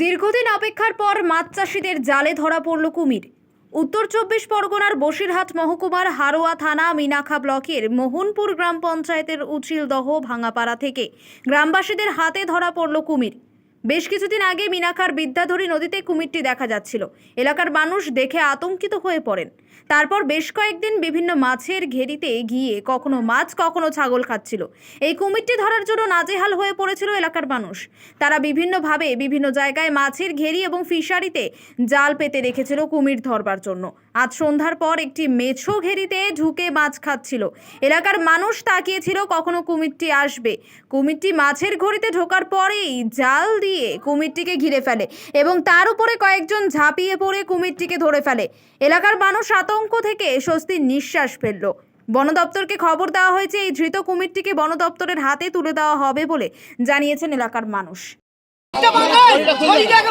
দীর্ঘদিন অপেক্ষার পর মাছ চাষিদের জালে ধরা পড়ল কুমির। উত্তর চব্বিশ পরগনার বসিরহাট মহকুমার হারোয়া থানা মিনাখা ব্লকের মোহনপুর গ্রাম পঞ্চায়েতের উচিলদহ ভাঙাপাড়া থেকে গ্রামবাসীদের হাতে ধরা পড়ল কুমির। বেশ কিছুদিন আগে মিনাকার বিদ্যাধরী নদীতে কুমিরটি দেখা যাচ্ছিল। এলাকার মানুষ দেখে আতঙ্কিত হয়ে পড়েন। তারপর বেশ কয়েকদিন বিভিন্ন মাছের ঘেরিতে গিয়ে কখনো মাছ, কখনো ছাগল খাচ্ছিল। এই কুমিরটি ধরার জন্য নাজেহাল হয়ে পড়েছিল এলাকার মানুষ। তারা বিভিন্নভাবে বিভিন্ন জায়গায় মাছের ঘেরি এবং ফিশারিতে জাল পেতে রেখেছিল কুমির ধরবার জন্য। আজ সন্ধ্যার পর একটি মেছো ঘেরিতে ঢুকে মাছ খাচ্ছিল। এলাকার মানুষ তাকিয়েছিল কখনো কুমিরটি আসবে। কুমিরটি মাছের ঘড়িতে ঢোকার পরেই জাল দিয়ে কুমিরটিকে ঘিরে ফেলে এবং তার উপরে কয়েকজন ঝাঁপিয়ে পড়ে কুমিরটিকে ধরে ফেলে। এলাকার মানুষ আতঙ্ক থেকে স্বস্তির নিঃশ্বাস ফেলল। বন দপ্তরকে খবর দেওয়া হয়েছে এই ধৃত কুমিরটিকে বন দপ্তরের হাতে তুলে দেওয়া হবে বলে জানিয়েছেন এলাকার মানুষ। গলিটাকে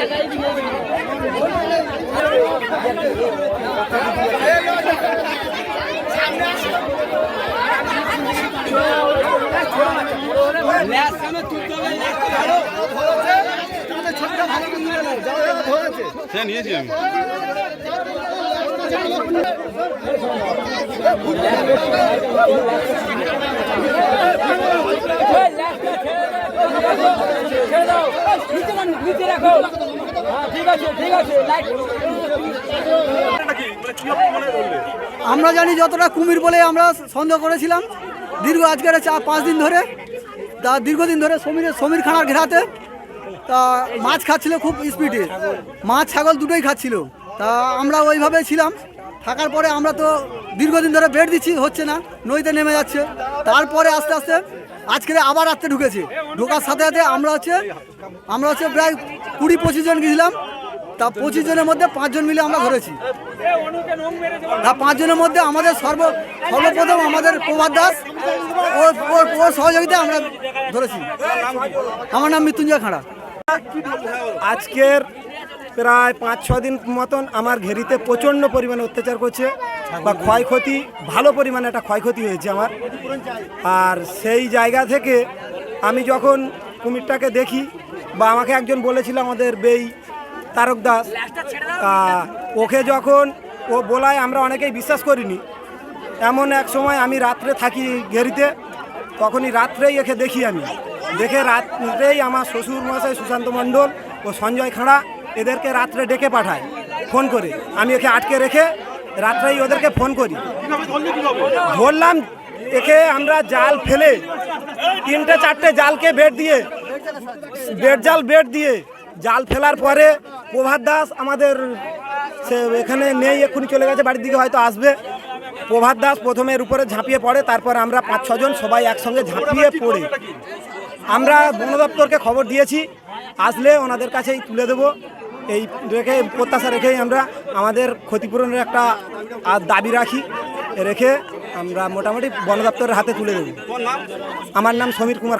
ছাড়বি সবাই দেখতে পাচ্ছে আমার গলিটাকে হ্যাঁ নিয়েছি আমি। আমরা জানি যতটা কুমির বলে আমরা সন্দেহ করেছিলাম। দীর্ঘ আজকের চার পাঁচ দিন ধরে দীর্ঘদিন ধরে সমীরের সমীর খানার ঘেরাতে। তা মাছ খাচ্ছিল খুব স্পিডে। মাছ, ছাগল দুটোই খাচ্ছিল। তা আমরা ওইভাবে ছিলাম। থাকার পরে আমরা তো দীর্ঘদিন ধরে বেড দিচ্ছি, হচ্ছে না, নদীতে নেমে যাচ্ছে। তারপরে আস্তে আস্তে আজকে আবার রাত্রে ঢুকেছে। ঢোকার সাথে সাথে আমরা হচ্ছে আমরা হচ্ছে প্রায় কুড়ি পঁচিশ জন গেছিলাম। তা পঁচিশ জনের মধ্যে পাঁচজন মিলে আমরা ধরেছি। তা পাঁচজনের মধ্যে আমাদের সর্ব, সর্বপ্রথম আমাদের প্রভাত দাস ওর ওর সহযোগিতায় আমরা ধরেছি। আমার নাম মৃত্যুঞ্জয় খাঁড়া। আজকের প্রায় পাঁচ, ছ দিন মতন আমার ঘেরিতে প্রচণ্ড পরিমাণে অত্যাচার করছে বা ক্ষয়ক্ষতি, ভালো পরিমাণে একটা ক্ষয়ক্ষতি হয়েছে আমার। আর সেই জায়গা থেকে আমি যখন কুমিরটাকে দেখি বা আমাকে একজন বলেছিল আমাদের বেই তারক দাস ওকে যখন ও বলায় আমরা অনেকেই বিশ্বাস করিনি। এমন এক সময় আমি রাত্রে থাকি ঘেরিতে, তখনই রাত্রেই একে দেখি আমি। দেখে রাত্রেই আমার শ্বশুর মশাই সুশান্ত মণ্ডল ও সঞ্জয় খাঁড়া এদেরকে রাত্রে ডেকে পাঠায়, ফোন করে। আমি একে আটকে রেখে রাত্রেই ওদেরকে ফোন করি। ধরলাম, একে আমরা জাল ফেলে, তিনটে চারটে জালকে বেট দিয়ে, বেট জাল বেট দিয়ে, জাল ফেলার পরে প্রভাত দাস আমাদের সে এখানে নেই, এক্ষুনি চলে গেছে, বাড়ির দিকে হয়তো আসবে। প্রভাত দাস প্রথমে এর উপরে ঝাঁপিয়ে পড়ে, তারপর আমরা পাঁচ ছজন সবাই একসঙ্গে ঝাঁপিয়ে পড়ে। আমরা বন দপ্তরকে খবর দিয়েছি। আসলে ওনাদের কাছেই তুলে দেবো। এই রেখে প্রত্যাশা রেখেই আমরা আমাদের ক্ষতিপূরণের একটা দাবি রাখি। রেখে আমরা মোটামুটি বন দপ্তরের হাতে তুলে দেব। আমার নাম সমীর কুমার